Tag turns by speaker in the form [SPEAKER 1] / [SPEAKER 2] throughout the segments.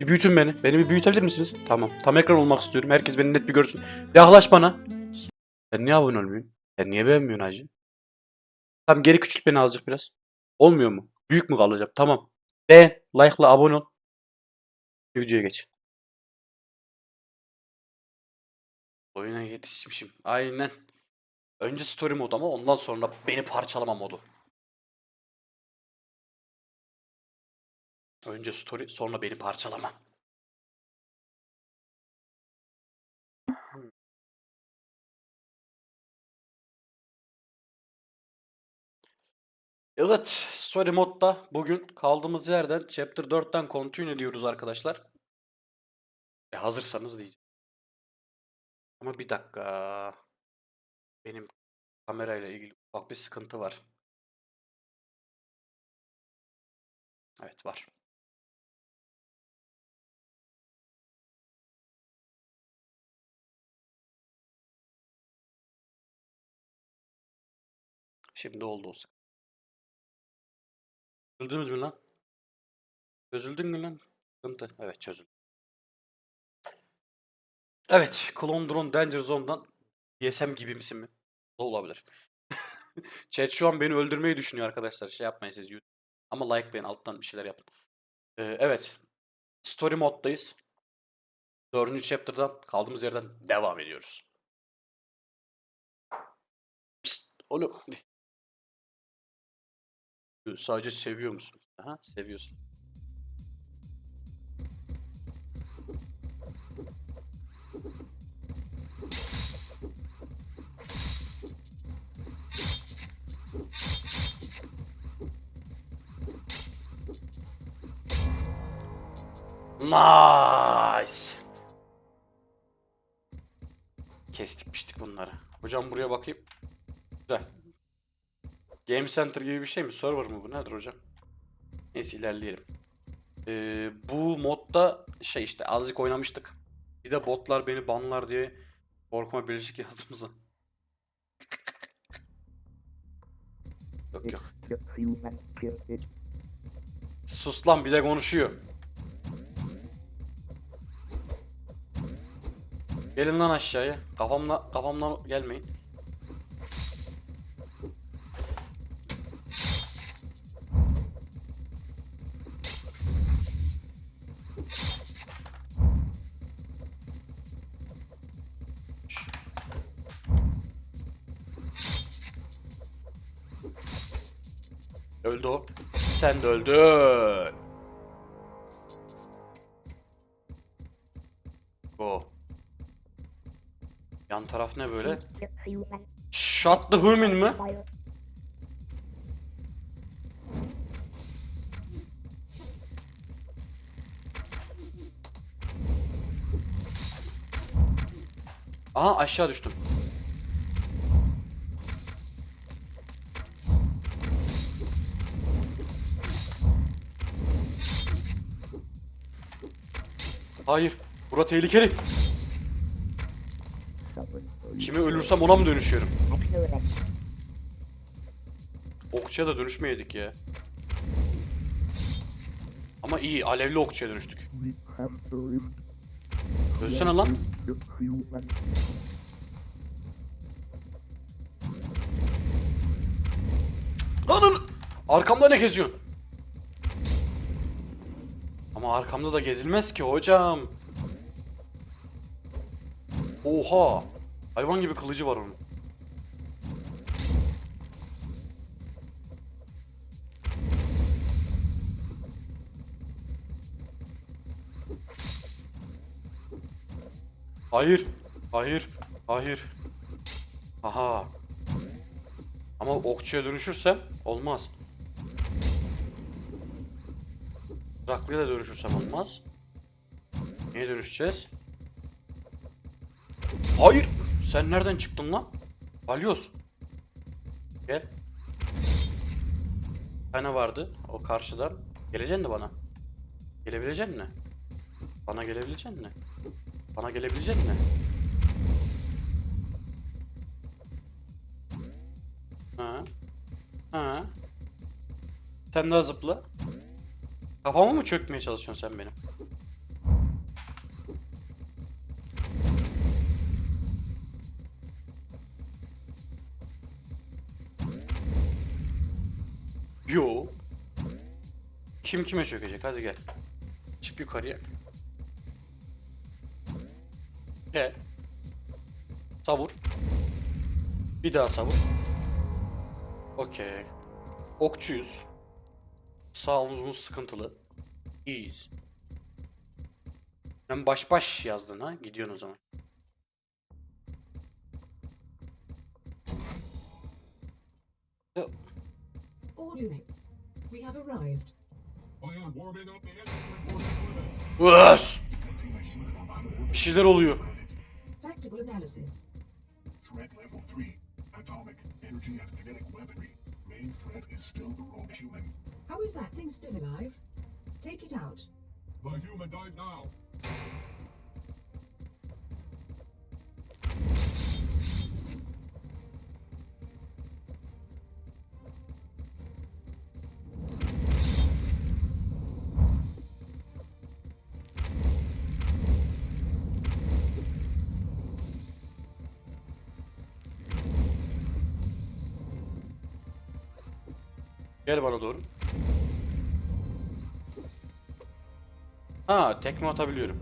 [SPEAKER 1] Bir büyütün beni. Beni bir büyütebilir misiniz? Tamam. Tam ekran olmak istiyorum. Herkes beni net bir görsün. Yaklaş bana. Sen niye abone olmuyorsun? Sen niye beğenmiyorsun hacı? Tamam geri küçült beni azıcık biraz. Olmuyor mu? Büyük mü kalacağım? Tamam. Beğen, like'la abone ol. Videoya geç. Oyuna yetişmişim. Aynen. Önce story modu ama ondan sonra beni parçalama modu. Önce story sonra beni parçalama. Evet, story modda bugün kaldığımız yerden chapter 4'ten continue ediyoruz arkadaşlar. E hazırsanız diyeceğim. Ama bir dakika. Benim kamerayla ilgili ufak bir sıkıntı var. Evet var. Şimdi oldu o sıkıntı. Çözüldünüz mü lan? Çözüldün mü lan? Sıkıntı. Evet çözüldü. Evet. Clone Drone Danger Zone'dan DSM gibi misin mi? Da olabilir. Chat şu an beni öldürmeyi düşünüyor arkadaşlar. Şey yapmayın siz YouTube. Ama like beğen alttan bir şeyler yapın. Ee, evet. Story moddayız. Dördüncü chapter'dan kaldığımız yerden devam ediyoruz. Psst, oğlum. Sadece seviyor musun? Aha, seviyorsun. Nice. Kestik biçtik bunları. Hocam buraya bakayım. Güzel. Game Center gibi bir şey mi? Server mı bu? Nedir hocam? Neyse ilerleyelim. Ee, bu modda şey işte azıcık oynamıştık. Bir de botlar beni banlar diye korkma birleşik yazdığımıza. yok yok. Sus lan bir de konuşuyor. Gelin lan aşağıya. Kafamla kafamdan gelmeyin. Öldü o. Sen de öldün. O. Yan taraf ne böyle? Shut the human mı? Aha aşağı düştüm. Hayır. Bura tehlikeli. Kimi ölürsem ona mı dönüşüyorum? Okçuya da dönüşmeyedik ya. Ama iyi. Alevli okçuya dönüştük. Ölsene lan. Lan Arkamda ne geziyorsun? Arkamda da gezilmez ki hocam. Oha. Hayvan gibi kılıcı var onun. Hayır. Hayır. Hayır. Aha. Ama okçuya dönüşürsem olmaz. Raklıya da dönüşürsem olmaz. Niye dönüşeceğiz? Hayır! Sen nereden çıktın lan? Balyoz. Gel. Bir vardı o karşıdan. Geleceksin de bana. Gelebilecek mi? Bana gelebilecek mi? Bana gelebilecek mi? Ha. Ha. Sen daha zıpla. Kafama mı çökmeye çalışıyorsun sen benim? Yo. Kim kime çökecek? Hadi gel. Çık yukarıya. Gel. Savur. Bir daha savur. Okey. Okçuyuz. Sağ omuzumuz sıkıntılı. İyiyiz. Sen baş baş yazdın ha? Gidiyorsun o zaman.
[SPEAKER 2] All units, we have arrived.
[SPEAKER 3] I am warming up the engine for deployment.
[SPEAKER 1] Ös! Bir şeyler oluyor.
[SPEAKER 2] Tactical analysis.
[SPEAKER 3] Threat level 3. Atomic, energy and kinetic weaponry. Main threat is still the rogue human.
[SPEAKER 2] How is that thing still alive? Take it out.
[SPEAKER 3] The human dies now.
[SPEAKER 1] Gel bana doğru. Ha, tekme atabiliyorum.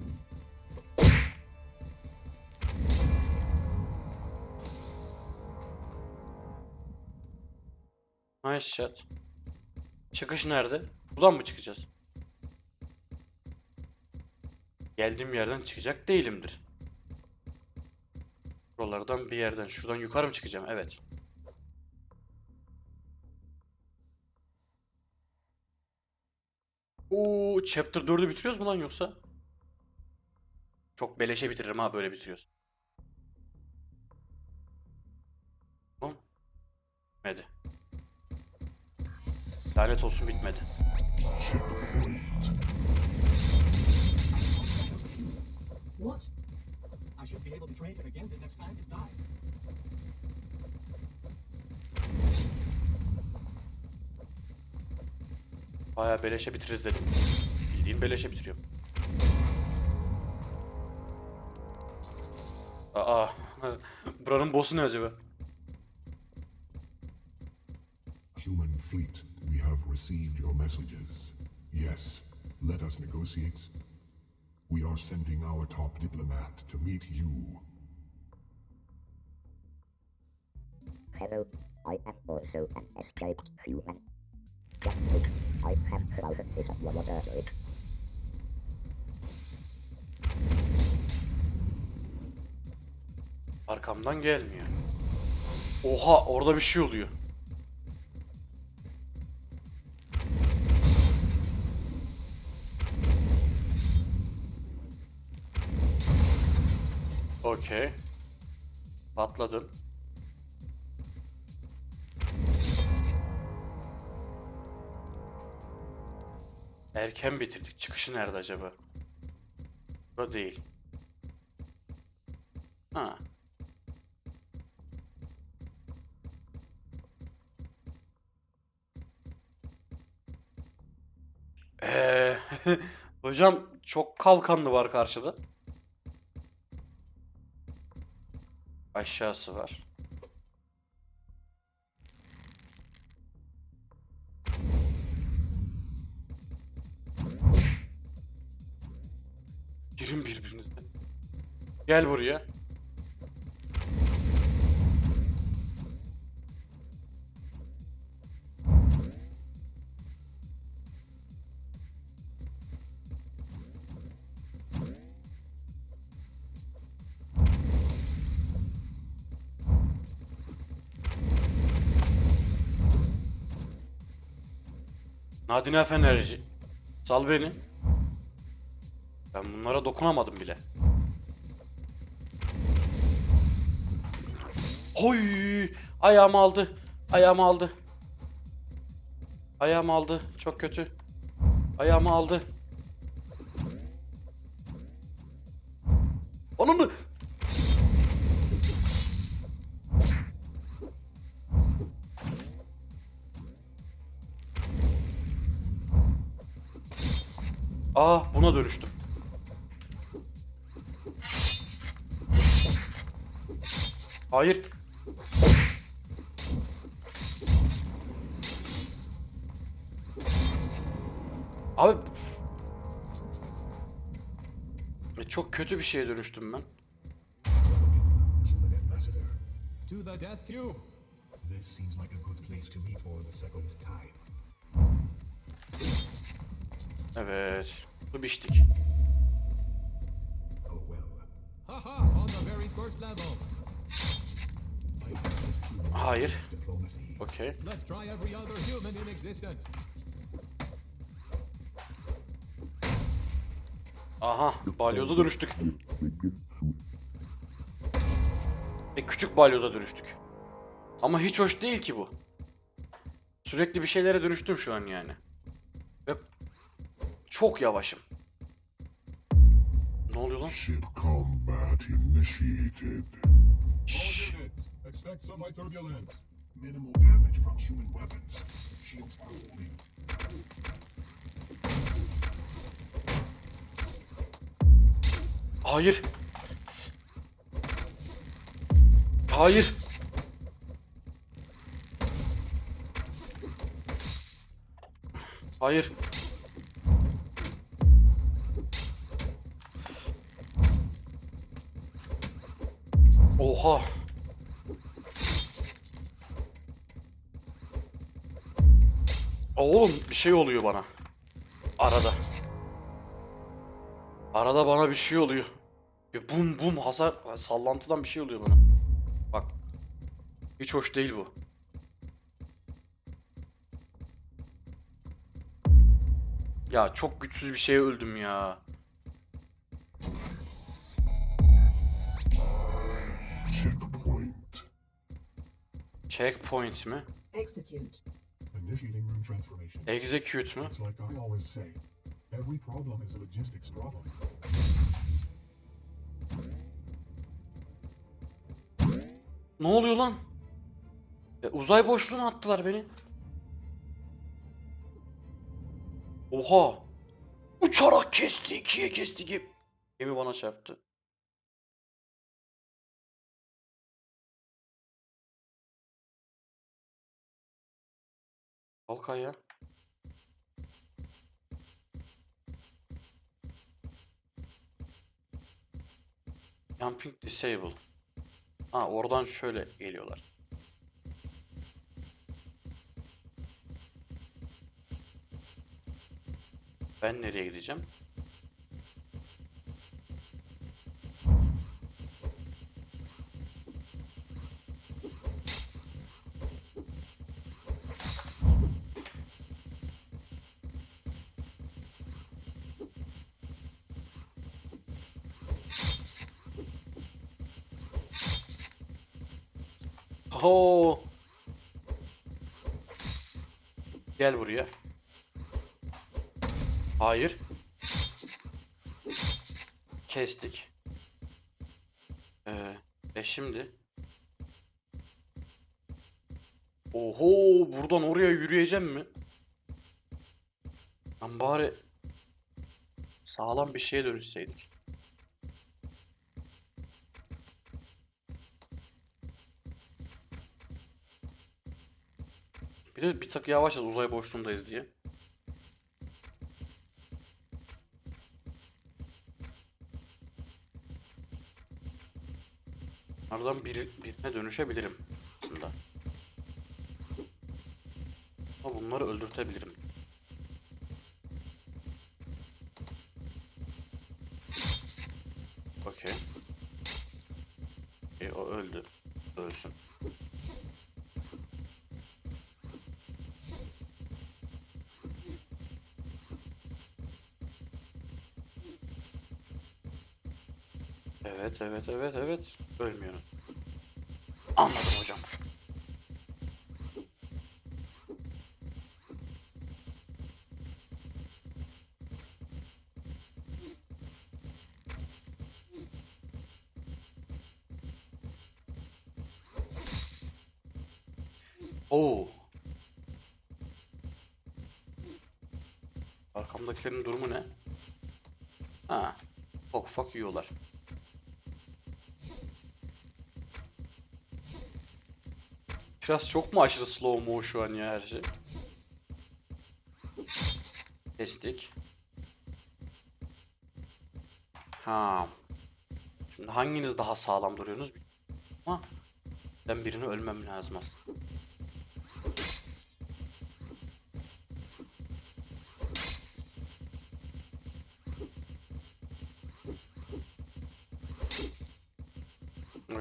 [SPEAKER 1] Nice shot. Çıkış nerede? Buradan mı çıkacağız? Geldiğim yerden çıkacak değilimdir. Buralardan bir yerden. Şuradan yukarı mı çıkacağım? Evet. Oo, chapter 4'ü bitiriyoruz mu lan yoksa? Çok beleşe bitiririm ha böyle bitiriyoruz. Tamam. Bitmedi. Lanet olsun bitmedi.
[SPEAKER 2] What?
[SPEAKER 4] I should be able to trace it again the next time it dies.
[SPEAKER 1] Baya beleşe bitiririz dedim. Bildiğin beleşe bitiriyorum. Aa, buranın boss'u ne acaba?
[SPEAKER 3] Human fleet, we have received your messages. Yes, let us negotiate. We are sending our top diplomat to meet you.
[SPEAKER 5] Hello, I am also an escaped human. Just look,
[SPEAKER 1] Arkamdan gelmiyor. Oha orada bir şey oluyor. Okey. Patladım. Erken bitirdik. Çıkışı nerede acaba? Burada değil. Ha. Ee, hocam çok kalkanlı var karşıda. Aşağısı var. Girin birbirinize. Gel buraya. Nadine Fenerci. Sal beni. Ben bunlara dokunamadım bile. Hoy! Ayağımı aldı. Ayağımı aldı. Ayağımı aldı. Çok kötü. Ayağımı aldı. Onu mu? Aa buna dönüştüm. Hayır. Abi E, çok kötü bir şeye dönüştüm ben.
[SPEAKER 4] To the Death Cube.
[SPEAKER 3] This seems like a good place to meet for the second time.
[SPEAKER 1] Evet. Bu biçtik.
[SPEAKER 3] Oh well.
[SPEAKER 4] Haha, on the very first level.
[SPEAKER 1] Hayır. Okey. Aha, balyoza dönüştük. E küçük balyoza dönüştük. Ama hiç hoş değil ki bu. Sürekli bir şeylere dönüştüm şu an yani. Ve çok yavaşım. Ne oluyor lan?
[SPEAKER 3] Ship combat initiated.
[SPEAKER 1] Şşş.
[SPEAKER 4] Expect some light turbulence.
[SPEAKER 3] Minimal damage from human weapons. Shields are holding.
[SPEAKER 1] Hayır. Hayır. Hayır. Oha. Oğlum bir şey oluyor bana. Arada. Arada bana bir şey oluyor. Bir bum bum hasar sallantıdan bir şey oluyor bana. Bak. Hiç hoş değil bu. Ya çok güçsüz bir şeye öldüm ya.
[SPEAKER 3] Checkpoint.
[SPEAKER 1] Checkpoint mi?
[SPEAKER 2] Execute.
[SPEAKER 1] Execute
[SPEAKER 3] problem.
[SPEAKER 1] Ne oluyor lan? E, uzay boşluğuna attılar beni. Oha. Uçarak kesti. ikiye kesti gibi. Gemi bana çarptı. Kalk ayağa. Jumping disable. Ha oradan şöyle geliyorlar. Ben nereye gideceğim? Ho. Gel buraya. Hayır. Kestik. Ee, e şimdi. Oho, buradan oraya yürüyeceğim mi? Lan bari sağlam bir şeye dönüşseydik. Bir de bir tık yavaşız uzay boşluğundayız diye. Aradan bir, birine dönüşebilirim aslında. Ama bunları öldürtebilirim. Okey. E, o öldü. Ölsün. Evet, evet, evet. Ölmüyorum. Anladım hocam. Oo. Arkamdakilerin durumu ne? Ha. Ufak ufak yiyorlar. Biraz çok mu aşırı slow mo şu an ya her şey? Kestik. Ha. Şimdi hanginiz daha sağlam duruyorsunuz? Ama ben birini ölmem lazım aslında.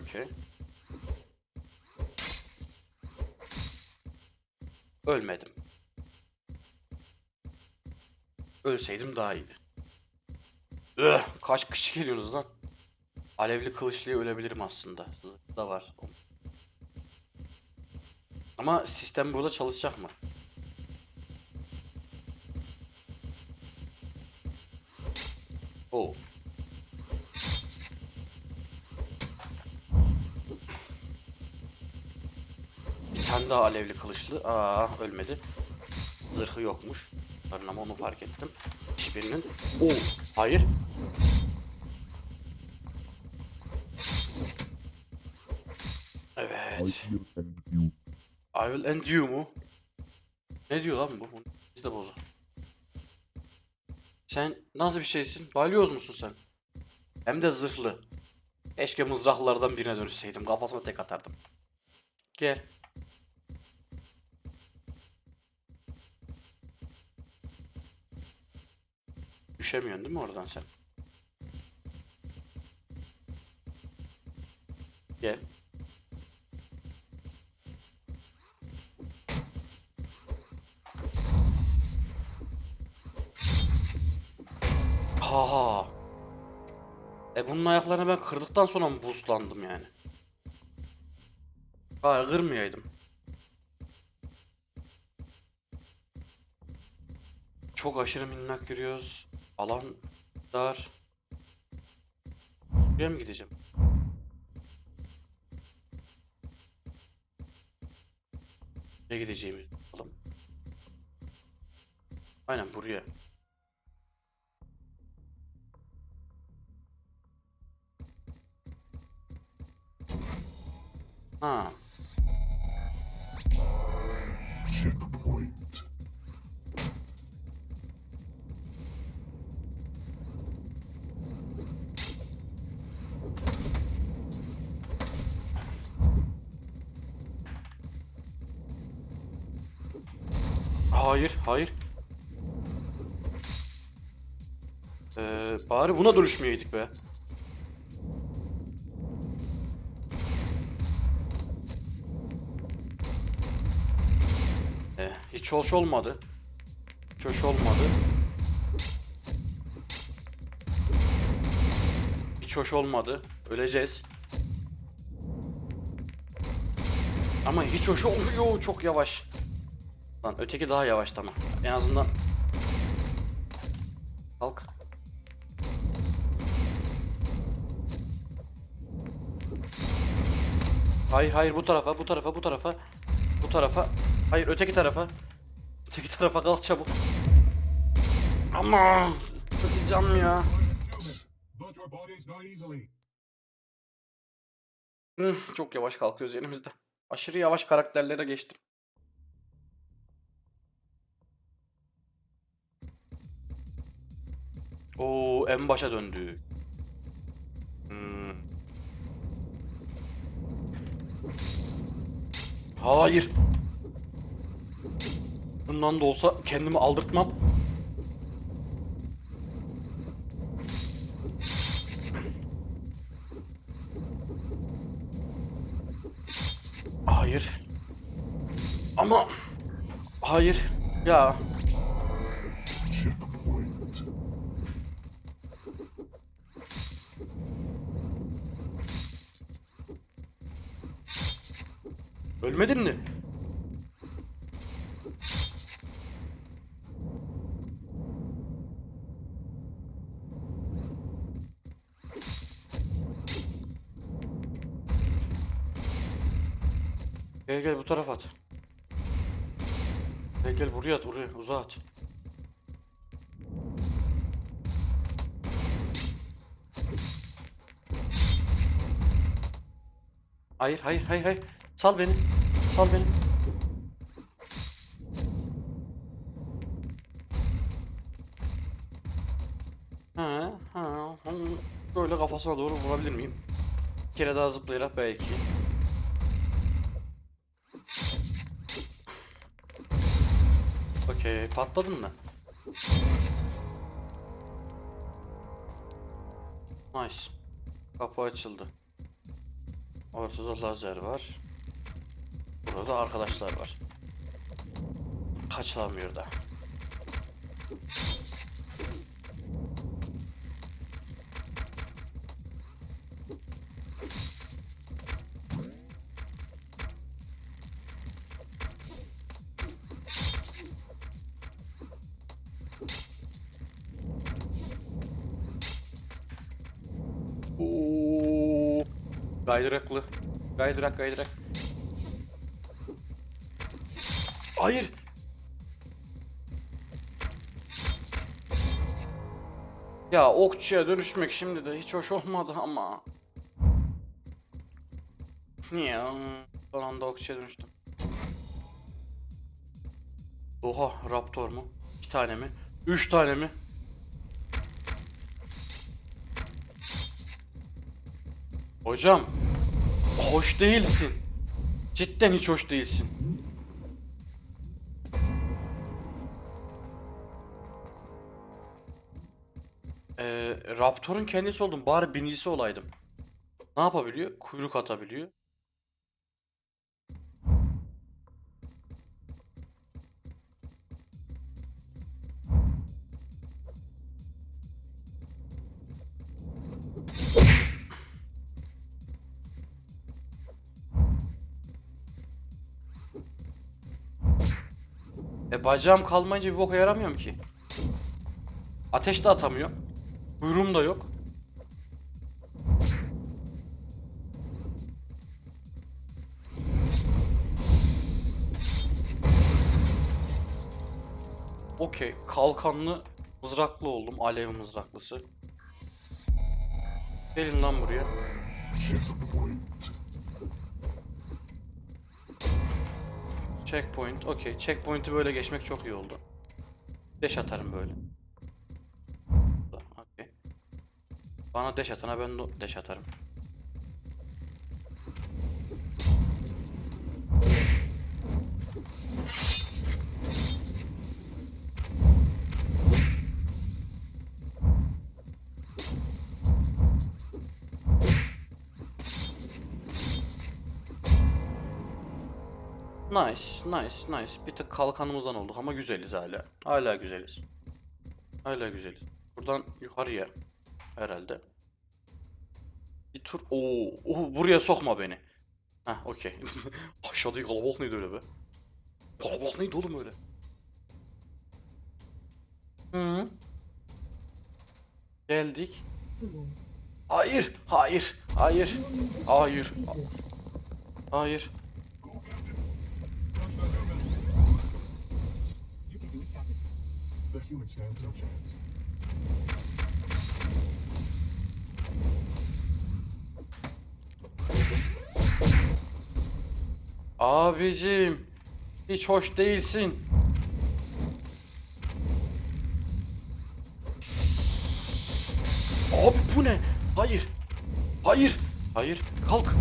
[SPEAKER 1] Okey. Ölmedim. Ölseydim daha iyiydi. Üh, kaç kişi geliyorsunuz lan? Alevli kılıçlıya ölebilirim aslında. Da var. Ama sistem burada çalışacak mı? Oo. Bir tane daha alevli kılıçlı. Aa ölmedi. Zırhı yokmuş. Pardon ama onu fark ettim. Hiçbirinin. Oo hayır. Evet. I will end you mu? Ne diyor lan bu? Biz de bozu. Sen nasıl bir şeysin? Balyoz musun sen? Hem de zırhlı. Keşke mızraklılardan birine dönüşseydim. Kafasına tek atardım. Gel. Düşemiyorsun değil mi oradan sen? Gel. Ha. E bunun ayaklarını ben kırdıktan sonra mı boostlandım yani? Hayır kırmayaydım. Çok aşırı minnak yürüyoruz. Alan dar. Buraya mı gideceğim? Ne gideceğimizi bakalım. Aynen buraya. Ha.
[SPEAKER 3] Checkpoint.
[SPEAKER 1] Hayır, hayır. Ee, bari buna dönüşmeyeydik be. Ee, hiç hoş olmadı. Hiç hoş olmadı. Hiç hoş olmadı. Öleceğiz. Ama hiç hoş olmuyor. Çok yavaş. Lan öteki daha yavaş tamam. En azından Kalk. Hayır hayır bu tarafa bu tarafa bu tarafa bu tarafa hayır öteki tarafa öteki tarafa kalk çabuk. Ama kaçacağım ya. Çok yavaş kalkıyoruz elimizde. Aşırı yavaş karakterlere geçtim. Oo en başa döndü. Hmm. Hayır. Bundan da olsa kendimi aldırtmam. Hayır. Ama hayır. Ya Ölmedin mi? Gel gel bu tarafa at. Gel gel buraya at buraya uzağa at. Hayır hayır hayır hayır. Sal beni. Sal beni. Ha, ha. Böyle kafasına doğru vurabilir miyim? Bir kere daha zıplayarak belki. Okey, patladın mı? Nice. Kapı açıldı. Ortada lazer var. Burada arkadaşlar var. Kaçılamıyor da. Oo. Kaydıraklı. Kaydırak kaydırak. Hayır. Ya okçuya dönüşmek şimdi de hiç hoş olmadı ama. Niye? Son anda okçuya dönüştüm. Oha raptor mu? İki tane mi? Üç tane mi? Hocam, hoş değilsin. Cidden hiç hoş değilsin. Ee, Raptor'un kendisi oldum. Bari binicisi olaydım. Ne yapabiliyor? Kuyruk atabiliyor. E bacağım kalmayınca bir boka yaramıyorum ki. Ateş de atamıyor. Kuyruğum da yok. Okey. Kalkanlı mızraklı oldum. Alev mızraklısı. Gelin lan buraya. Checkpoint. Okey. Checkpoint'i böyle geçmek çok iyi oldu. Deş atarım böyle. Okey. Bana deş atana ben de deş atarım. Nice, nice, nice. Bir tık kalkanımızdan olduk ama güzeliz hala. Hala güzeliz. Hala güzeliz. Buradan yukarıya herhalde. Bir tur. Oo, oh, buraya sokma beni. Heh, okey. Aşağıdaki kalabalık neydi öyle be? Kalabalık neydi oğlum öyle? Hı. Geldik. Hayır, hayır, hayır, hayır, hayır.
[SPEAKER 4] You can do it, Captain. The human stands no chance.
[SPEAKER 1] Abicim, hiç hoş değilsin. Abi bu ne? Hayır. Hayır. Hayır. Kalk.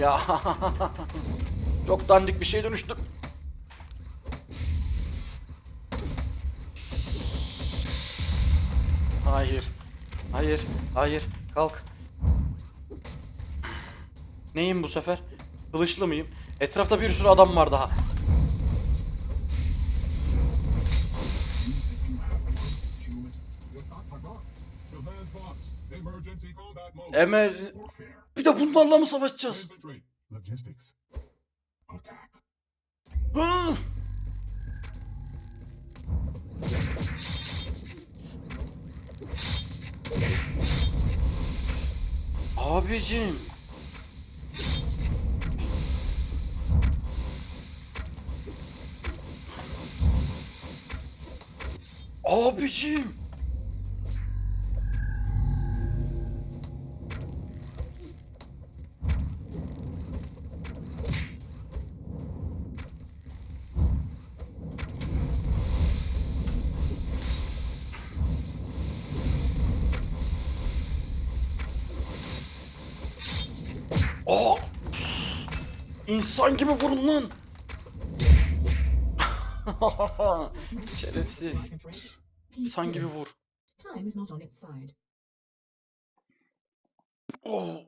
[SPEAKER 1] Ya. Çok dandik bir şey dönüştüm. Hayır. Hayır. Hayır. Kalk. Neyim bu sefer? Kılıçlı mıyım? Etrafta bir sürü adam var daha. Emer... Bir de bunlarla mı savaşacağız? Hı! Abicim. Abicim. Aa! İnsan gibi vurun lan. Şerefsiz. İnsan gibi vur. Oh.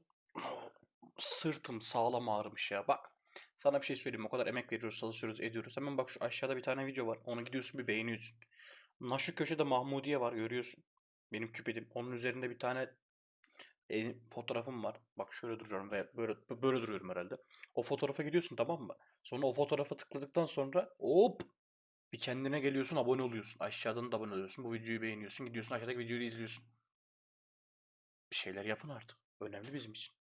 [SPEAKER 1] Sırtım sağlam ağrımış ya. Bak. Sana bir şey söyleyeyim. O kadar emek veriyoruz, çalışıyoruz, ediyoruz. Hemen bak şu aşağıda bir tane video var. Onu gidiyorsun bir beğeniyorsun. Lan şu köşede Mahmudiye var görüyorsun. Benim küpedim. Onun üzerinde bir tane e, fotoğrafım var. Bak şöyle duruyorum ve böyle böyle duruyorum herhalde. O fotoğrafa gidiyorsun tamam mı? Sonra o fotoğrafa tıkladıktan sonra hop bir kendine geliyorsun, abone oluyorsun. Aşağıdan da abone oluyorsun. Bu videoyu beğeniyorsun. Gidiyorsun aşağıdaki videoyu izliyorsun. Bir şeyler yapın artık. Önemli bizim için.